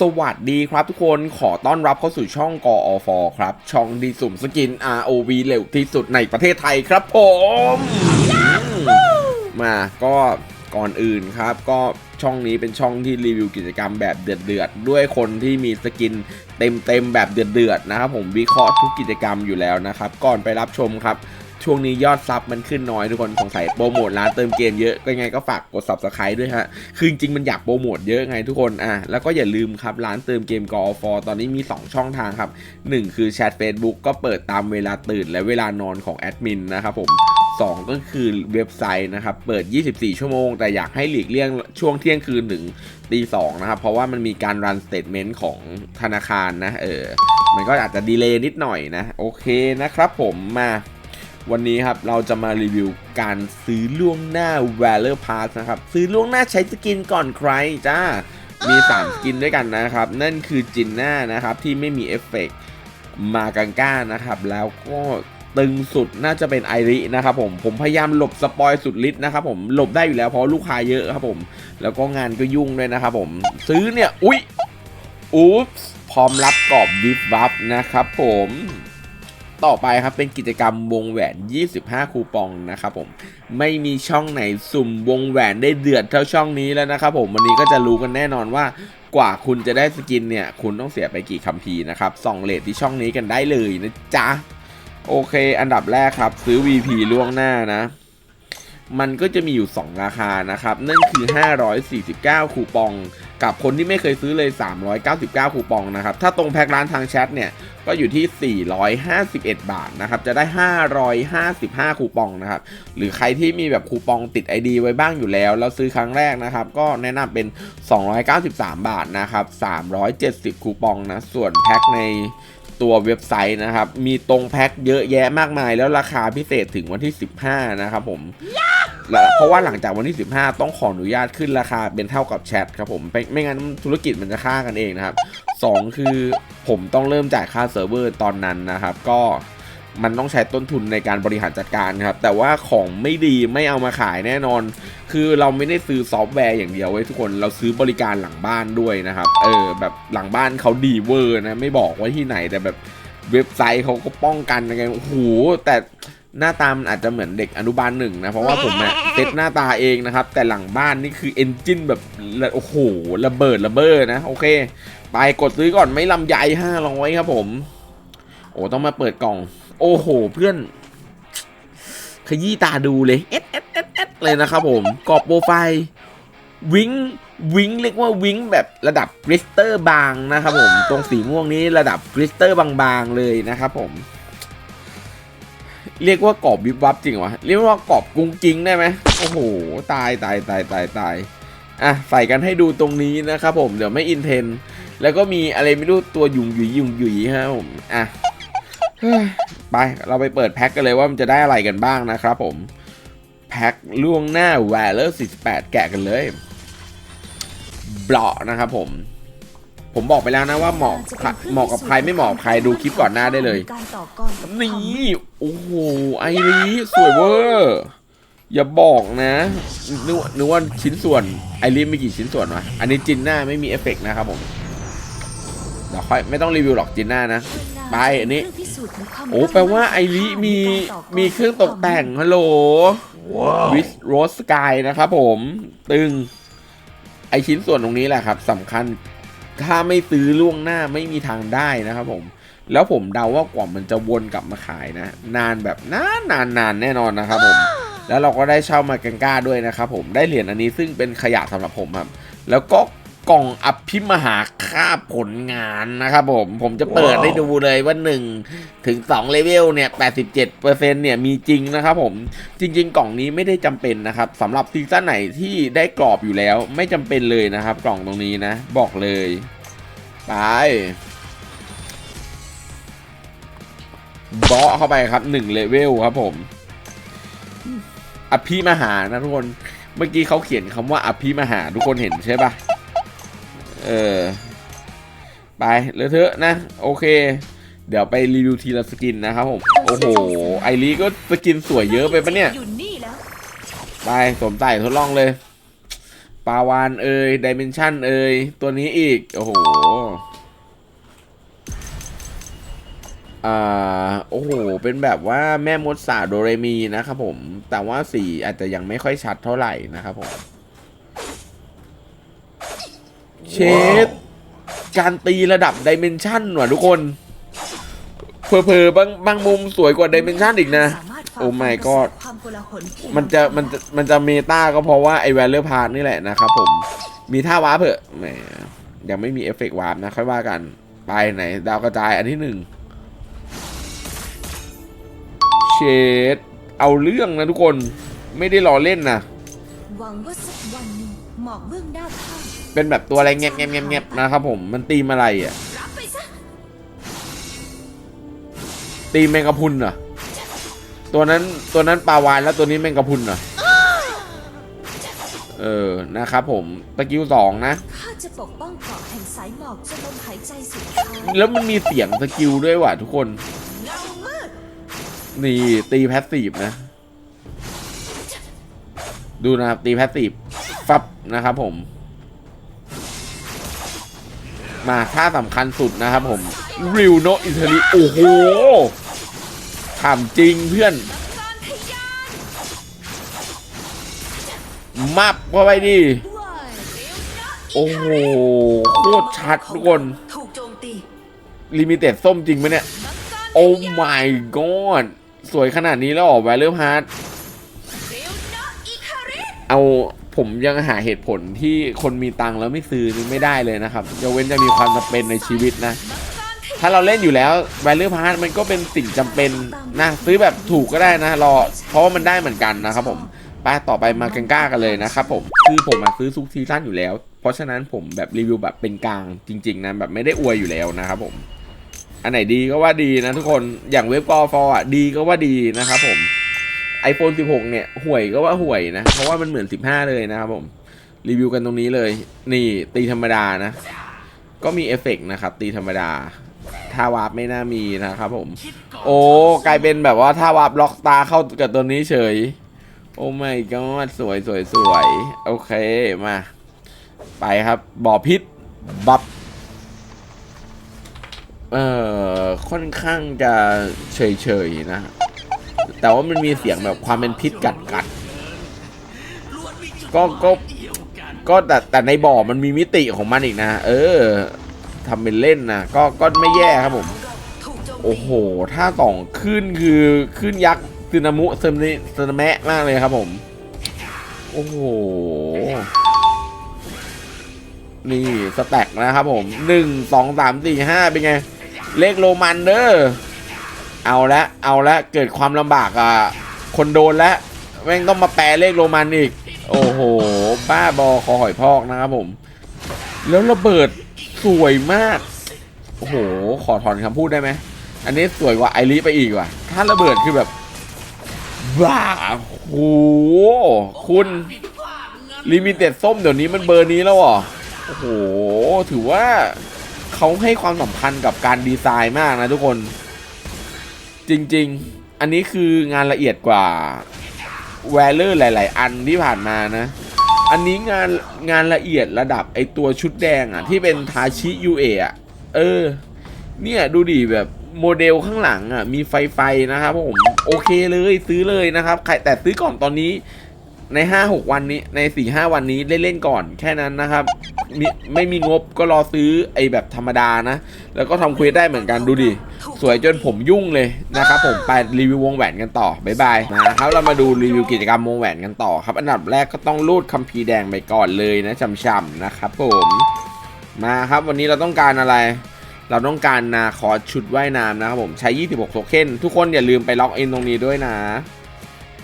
สวัสดีครับทุกคนขอต้อนรับเข้าสู่ช่องกอฟครับ ช่องดีสุ่มสกิน ROV เร็วที่สุดในประเทศไทยครับผม มาก็ก่อนอื่นครับ ก็ช่องนี้เป็นช่องที่รีวิวกิจกรรมแบบเดือดๆด้วยคนที่มีสกินเต็มๆแบบเดือดๆนะครับผมวิเคราะห์ทุกกิจกรรมอยู่แล้วนะครับ ก่อนไปรับชมครับ ช่วงนี้ยอดซับมันขึ้นน้อยทุกคนสงสัยโปรโมทร้านเติมเกมเยอะก็ยังไงก็ฝากกด subscribe ด้วยฮะ คือจริงมันอยากโปรโมทเยอะไงทุกคนอะแล้วก็อย่าลืมครับร้านเติมเกมกอฟอตอนนี้มี 2 ช่องทางครับ 1 คือแชท Facebook ก็เปิดตามเวลาตื่นและเวลานอนของแอดมินนะครับผม2ก็คือเว็บไซต์นะครับ เปิด 24 ชั่วโมง แต่อยากให้หลีกเลี่ยงช่วงเที่ยงคืนถึงตีสองนะครับ เพราะว่ามันมีการรันสเต t เมนต์ของธนาคารนะ เออ มันก็อาจจะดีเลย์นิดหน่อยนะ โอเคนะครับผมมา วันนี้ครับเราจะมารีวิวการซื้อล่วงหน้า Valor Pass นะครับ ซื้อล่วงหน้าใช้สกินก่อนใครจ้า มี 3 สกินด้วยกันนะครับ นั่นคือจินน่านะครับที่ไม่มีเอฟเฟกต์มากังก้านะครับ แล้วก็ตึงสุดน่าจะเป็นไอรินะครับผมผมพยายามหลบสปอยสุดฤทธิ์นะครับผมหลบได้อยู่แล้วเพราะลูกค้าเยอะครับผม แล้วก็งานก็ยุ่งด้วยนะครับผมซื้อเนี่ย อุ๊ยอุ๊บพร้อมรับกรอบวิบวับนะครับผม ต่อไปครับเป็นกิจกรรมวงแหวน 25 คูปองนะครับผมไม่มีช่องไหนสุ่มวงแหวนได้เดือดเท่าช่องนี้แล้วนะครับผมวันนี้ก็จะรู้กันแน่นอนว่ากว่าคุณจะได้สกินเนี่ยคุณต้องเสียไปกี่คัมภีร์นะครับส่องเลทที่ช่องนี้กันได้เลยนะจ๊ะโอเค อันดับแรกครับ ซื้อ VP ล่วงหน้านะ มันก็จะมีอยู่ 2 ราคานะครับ นั่นคือ 549 คูปอง กับคนที่ไม่เคยซื้อเลย 399 คูปองนะครับ ถ้าตรงแพ็กร้านทางแชทเนี่ย ก็อยู่ที่ 451 บาทนะครับ จะได้ 555 คูปองนะครับ หรือใครที่มีแบบคูปองติด ID ไว้บ้างอยู่แล้ว แล้วซื้อครั้งแรกนะครับ ก็แนะนำเป็น 293 บาทนะครับ 370 คูปองนะ ส่วนแพ็คในตัวเว็บไซต์นะครับ มีตรงแพ็คเยอะแยะมากมาย แล้วราคาพิเศษถึงวันที่ 15 นะครับผมและ เพราะว่าหลังจากวันที่ 15 ต้องขออนุญาตขึ้นราคาเป็นเท่ากับแชทครับผมไม่งั้นธุรกิจมันจะฆ่ากันเองนะครับ 2 คือผมต้องเริ่มจ่ายค่าเซิร์ฟเวอร์ตอนนั้นนะครับ ก็มันต้องใช้ต้นทุนในการบริหารจัดการครับ แต่ว่าของไม่ดีไม่เอามาขายแน่นอน คือเราไม่ได้ซื้อซอฟต์แวร์อย่างเดียวไว้ทุกคนเราซื้อบริการหลังบ้านด้วยนะครับ เออแบบหลังบ้านเขาดีเวอร์นะไม่บอกว่าที่ไหนแต่แบบเว็บไซต์เขาก็ป้องกันยังไงโอ้โหแต่ หน้าตามันอาจจะเหมือนเด็กอนุบาลหนึ่งนะ เพราะว่าผมเนี่ยเซตหน้าตาเองนะครับ แต่หลังบ้านนี่คือเอนจินแบบโอ้โหระเบิดระเบ้อนะ โอเค ไปกดซื้อก่อนไม่ลำไยห้าร้อยครับผม โอ้ต้องมาเปิดกล่อง โอ้โห เพื่อน ขยี้ตาดูเลยเอสเอสเอสเอสเลยนะครับผมกรอบโปรไฟล์วิงวิงเรียกว่าวิงแบบระดับกริสเตอร์บางนะครับผม ตรงสีม่วงนี้ระดับกริสเตอร์บางๆเลยนะครับผม เรียกว่ากรอบวิบวับจริงวะเรียกว่ากรอบกุ้งกิ้งได้ไหมโอ้โหตายตายตายตายตายอะใส่กันให้ดูตรงนี้นะครับผมเดี๋ยวไม่อินเทน แล้วก็มีอะไรไม่รู้ตัวยุงยุยยุงยุยฮะผมอะไปเราไปเปิดแพ็คกันเลยว่ามันจะได้อะไรกันบ้างนะครับผมแพ็คล่วงหน้า v a l o r 48 แกะกันเลยเบลาะนะครับผม ผมบอกไปแล้วนะว่าเหมาะเหมาะกับใครไม่เหมาะกับใครดูคลิปก่อนหน้าได้เลย นี่โอ้โหไอรีสวยเวอร์อย่าบอกนะนึกว่านึกว่าชิ้นส่วนไอรีมีกี่ชิ้นส่วนวะอันนี้จินหน้าไม่มีเอฟเฟกต์นะครับผมเดี๋ยวค่อยไม่ต้องรีวิวหรอกจินหน้านะไปอันนี้โอ้แปลว่าไอริมีมีเครื่องตกแต่งฮัลโหลวิสโรสกายนะครับผมตึงไอชิ้นส่วนตรงนี้แหละครับสำคัญ ถ้าไม่ซื้อล่วงหน้าไม่มีทางได้นะครับผม แล้วผมเดาว่ากว่ามันจะวนกลับมาขายนะ นานแบบนานนานนานแน่นอนนะครับผม แล้วเราก็ได้เช่ามากังก้าด้วยนะครับผมได้เหรียญอันนี้ซึ่งเป็นขยะสำหรับผมครับ แล้วก็ กล่องอภิมหาค่าผลงานนะครับผม ผมจะเปิดให้ดูเลยว่า 1 ถึง 2 เลเวลเนี่ย 87%เนี่ย มีจริงนะครับผม จริง ๆ กล่องนี้ไม่ได้จำเป็นนะครับสำหรับซีซั่นไหนที่ได้กรอบอยู่แล้ว ไม่จำเป็นเลยนะครับ กล่องตรงนี้นะ บอกเลย ไปเบาะเข้าไปครับ1เลเวลครับผม อภิมหานะทุกคนเมื่อกี้เขาเขียนคำว่าอภิมหาทุกคนเห็นใช่ปะ เออ ไปเลยเถอะนะ โอเค เดี๋ยวไปรีวิวทีละสกินนะครับผม โอ้โห ไอรีก็สกินสวยเยอะไปปะเนี่ย อยู่นี่แล้วไปสวมใส่ทดลองเลยปาวานเอยดิเมนชันเอยตัวนี้อีก โอ้โหอ่าโอ้โห เป็นแบบว่าแม่มดสาโดเรมีนะครับผม แต่ว่าสีอาจจะยังไม่ค่อยชัดเท่าไหร่นะครับผม เชดการตีระดับดิเมนชันว่ะทุกคนเพอๆบางบางมุมสวยกว่าดิเมนชันอีกนะ โอ้ my god มันจะมันจะมันจะเมตาก็เพราะว่าไอแวลเลอร์พาร์นี่แหละนะครับผมมีท่าวาร์ปเถอะแหมยังไม่มีเอฟเฟกต์วาร์ปนะ ค่อยว่ากัน ไปไหน ดาวกระจายอันที่หนึ่งเชดเอาเรื่องนะทุกคนไม่ได้รอเล่นนะหวังว่าสักวันหนึ่งหมอกเบื้องหน้าข้า เป็นแบบตัวอะไรเงียบเงียบเงียบเงียบนะครับผมมันตีมอะไรอะรับไปซะตีแมงกะพรุนเหรอตัวนั้นตัวนั้นปลาวานแล้วตัวนี้แมงกะพรุนเหรอเออนะครับผมตะกิ้วสองนะข้าจะปกป้องเกาะแห่งสายหมอกจนลมหายใจสุดท้ายแล้วมันมีเสียงสกิลด้วยว่ะทุกคนเงามืดนี่ตีแพสซีฟนะ ดูนะครับตีแพสซีฟฟับนะครับผม มาท่าสำคัญสุดนะครับผมริวโนอิตาลีโอ้โหถามจริงเพื่อน มับเข้าไปดิโอ้โหโคตรชัดทุกคนลิมิเต็ดส้มจริงไหมเนี่ย โอ้ my god สวยขนาดนี้แล้วเหรอแวลเลอร์พาร์ทเอา ผมยังหาเหตุผลที่คนมีตังค์แล้วไม่ซื้อนี่ไม่ได้เลยนะครับยกเว้นจะมีความจำเป็นในชีวิตนะ ถ้าเราเล่นอยู่แล้วแวลเลอร์พาร์ทมันก็เป็นสิ่งจำเป็นนะซื้อแบบถูกก็ได้นะรอเพราะว่ามันได้เหมือนกันนะครับผมไปต่อไปมากังก้ากันเลยนะครับผมคือผมมาซื้อซุกซีซั่นอยู่แล้ว เพราะฉะนั้นผมแบบรีวิวแบบเป็นกลางจริง ๆนะแบบไม่ได้อวยอยู่แล้วนะครับผม อันไหนดีก็ว่าดีนะทุกคนอย่างเว็บกอฟอะดีก็ว่าดีนะครับผม iPhone 16 เนี่ยห่วยก็ว่าห่วยนะ เพราะว่ามันเหมือน 15 เลยนะครับผม รีวิวกันตรงนี้เลย นี่ตีธรรมดานะ ก็มีเอฟเฟกต์นะครับ ตีธรรมดาท่าวาร์ปไม่น่ามีนะครับผม โอ้กลายเป็นแบบว่าท่าวาร์ปล็อกตาเข้ากับตัวนี้เฉย โอ้ my god สวยสวยสวยโอเคมา ไปครับบ่อพิษบับเอ่อค่อนข้างจะเฉยๆนะ แต่ว่ามันมีเสียงแบบความเป็นพิษกัดกัดก็ก็ก็แต่แต่ในบ่อมันมีมิติของมันอีกนะ เออทำเป็นเล่นนะก็ก็ไม่แย่ครับผม โอ้โห ถ้าสองขึ้นคือขึ้นยักษ์ซึนามุซึนาซึนาแมะมากเลยครับผม โอ้โห นี่สแต็กนะครับผมหนึ่งสองสามสี่ห้าเป็นไง เลขโรมันเด้อ เอาละเอาละเกิดความลำบากอะคนโดนแล้วแม่งต้องมาแปลเลขโรมันอีก โอ้โห บ้าบอคอหอยพอกนะครับผม แล้วระเบิดสวยมาก โอ้โห ขอถอนคำพูดได้ไหม อันนี้สวยกว่าไอริไปอีกว่ะ ถ้าระเบิดคือแบบ บ้าโหคุณลิมิเต็ดส้มเดี๋ยวนี้มันเบอร์นี้แล้วเหรอโอ้โห ถือว่าเขาให้ความสำคัญกับการดีไซน์มากนะทุกคน จริง ๆ อันนี้คืองานละเอียดกว่าแวลเลอร์หลาย ๆ อันที่ผ่านมานะ อันนี้งานงานละเอียดระดับไอตัวชุดแดงอะ ที่เป็นทาชิยูเอะอะเออ เนี่ยดูดิแบบโมเดลข้างหลังอะมีไฟไฟนะครับผมโอเคเลยซื้อเลยนะครับ ใครแต่ซื้อก่อนตอนนี้ใน 5-6 วันนี้ใน 4-5 วันนี้เล่นๆก่อนแค่นั้นนะครับ มีไม่มีงบก็รอซื้อไอแบบธรรมดานะ แล้วก็ทำเควสได้เหมือนกันดูดิ สวยจนผมยุ่งเลยนะครับผมไปรีวิววงแหวนกันต่อ บ๊ายบายนะครับเรามาดูรีวิวกิจกรรมวงแหวนกันต่อครับ อันดับแรกก็ต้องรูดคัมภีร์แดงไปก่อนเลยนะช่ำๆนะครับผมมาครับวันนี้เราต้องการอะไร เราต้องการนาคอชุดว่ายน้ำนะครับผมใช้ 26 โทเค็นทุกคนอย่าลืมไปล็อกอินตรงนี้ด้วยนะ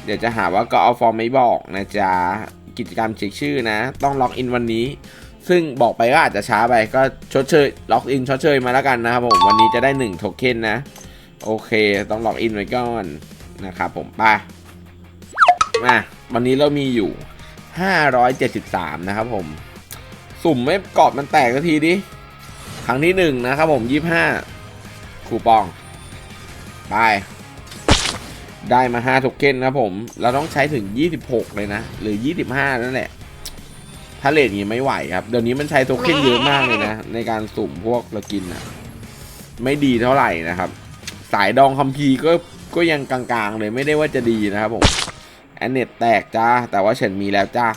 เดี๋ยวจะหาว่าก็เอาฟอร์มไม่บอกนะจ๊ะกิจกรรมเช็คชื่อนะ ต้องล็อกอินวันนี้ ซึ่งบอกไปก็อาจจะช้าไปก็ชดเชยล็อกอินชดเชยมาแล้วกันนะครับผมวันนี้จะได้1โทเค็นนะ โอเคต้องล็อกอินไว้ก่อนนะครับผมไปมาวันนี้เรามีอยู่ 573 นะครับผม สุ่มไม่กรอบมันแตกสักทีดิครั้งที่หนึ่งนะครับผมยี่ห้าคูปอง ไป ได้มา 5 โทเค็นครับผม เราต้องใช้ถึง 26 เลยนะ หรือ 25 นั่นแหละ ถ้าเลทอย่างนี้ไม่ไหวครับ เดี๋ยวนี้มันใช้โทเค็นเยอะมากเลยนะ ในการสุ่มพวกสกินอะไม่ดีเท่าไหร่นะครับ สายดองคัมภีก็ก็ยังกลางๆ เลยไม่ได้ว่าจะดีนะครับผมแอนเน็ตแตกจ้า แต่ว่าฉันมีแล้วจ้า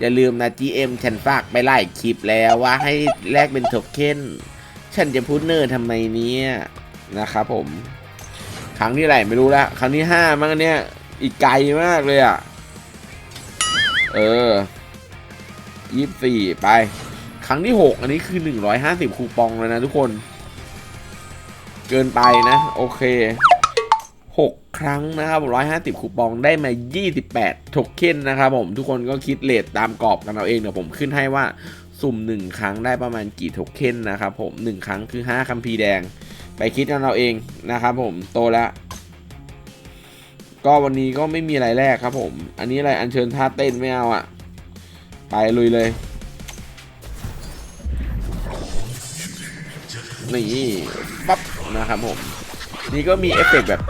อย่าลืมนะ GM ฉันฝากไปไล่คลิปแล้วว่าให้แลกเป็นโทเค็นฉันจะพูดเนอร์ทำไมเนี่ยนะครับผม ครั้งที่ไหนไม่รู้ละครั้งที่ห้ามั้งอันเนี่ยอีกไกลมากเลยอะ เออ ยี่สี่ไป ครั้งที่หกอันนี้คือหนึ่งร้อยห้าสิบคูปองเลยนะทุกคน เกินไปนะ โอเคหกครั้งนะครับร้อยห้าสิบคูปองได้มายี่สิบแปดโทเค็นนะครับผมทุกคนก็คิดเลทตามกรอบกันเอาเองเดี๋ยวผมขึ้นให้ว่าสุ่มหนึ่งครั้งได้ประมาณกี่โทเค็นนะครับผมหนึ่งครั้งคือห้าคัมภีร์แดง ไปคิดกันเอาเองนะครับผมโตแล้วก็วันนี้ก็ไม่มีอะไรแรกครับผม อันนี้อะไรอัญเชิญท่าเต้นไม่เอาอะ่ะ ไปลุยเลยนี่ปั๊บนะครับผม นี่ก็มีเอฟเฟกต์แบบ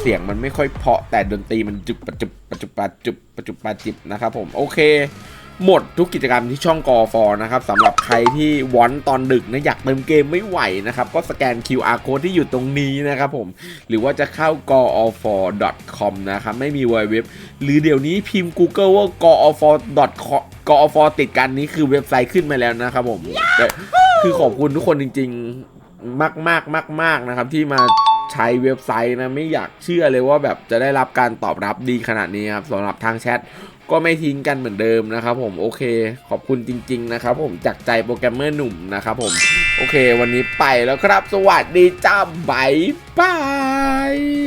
เสียงมันไม่ค่อยเพาะแต่ดนตรีมันจุบประจุบประจุบปัจจุบประจุบปัจจิบนะครับผมโอเค หมดทุกกิจกรรมที่ช่องกอฟอนะครับสำหรับใครที่วอนตอนดึกนะอยากเติมเกมไม่ไหวนะครับ ก็สแกน QR code ที่อยู่ตรงนี้นะครับผม หรือว่าจะเข้า g o o f o c o m นะครับ ไม่มี w w w หรือเดี๋ยวนี้พิมพ์ Google ว่า g o o f o com g o o f ติดกันนี้คือเว็บไซต์ขึ้นมาแล้วนะครับผมคือขอบคุณทุกคนจริง ๆ มากมากมากมากนะครับที่มาใช้เว็บไซต์นะไม่อยากเชื่อเลยว่าแบบจะได้รับการตอบรับดีขนาดนี้ครับสำหรับทางแชท ก็ไม่ทิ้งกันเหมือนเดิมนะครับผมโอเคขอบคุณจริง ๆ นะครับผมจากใจโปรแกรมเมอร์หนุ่มนะครับผมโอเค วันนี้ไปแล้วครับ สวัสดีจ้าบายบาย